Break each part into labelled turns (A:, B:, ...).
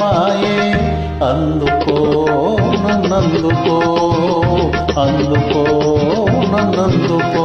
A: మాయే అందుకో నన్నందుకో అందుకో నన్నందుకో.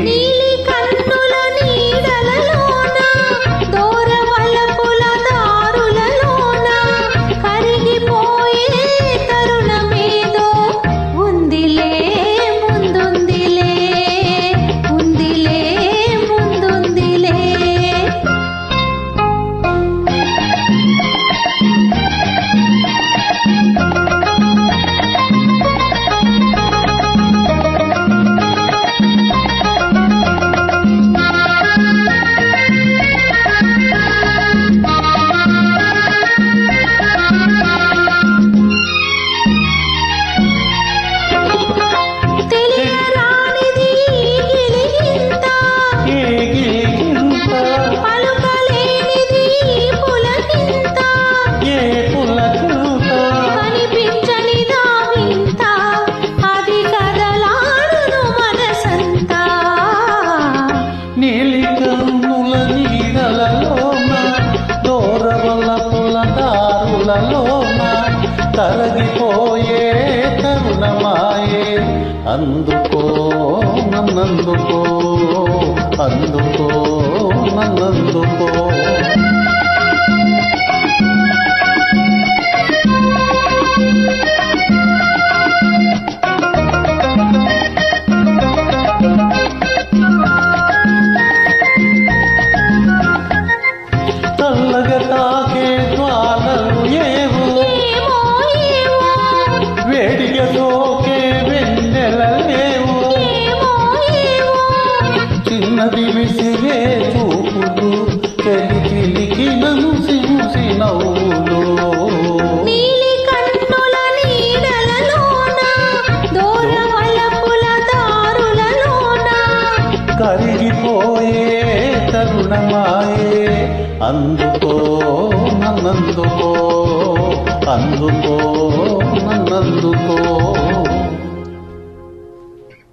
B: అందుకో నన్నందుకో అందుకో నన్నందుకో.
A: కరిగిపోయే తరుణమాయే. అందుకో నన్నందుకో అందుకో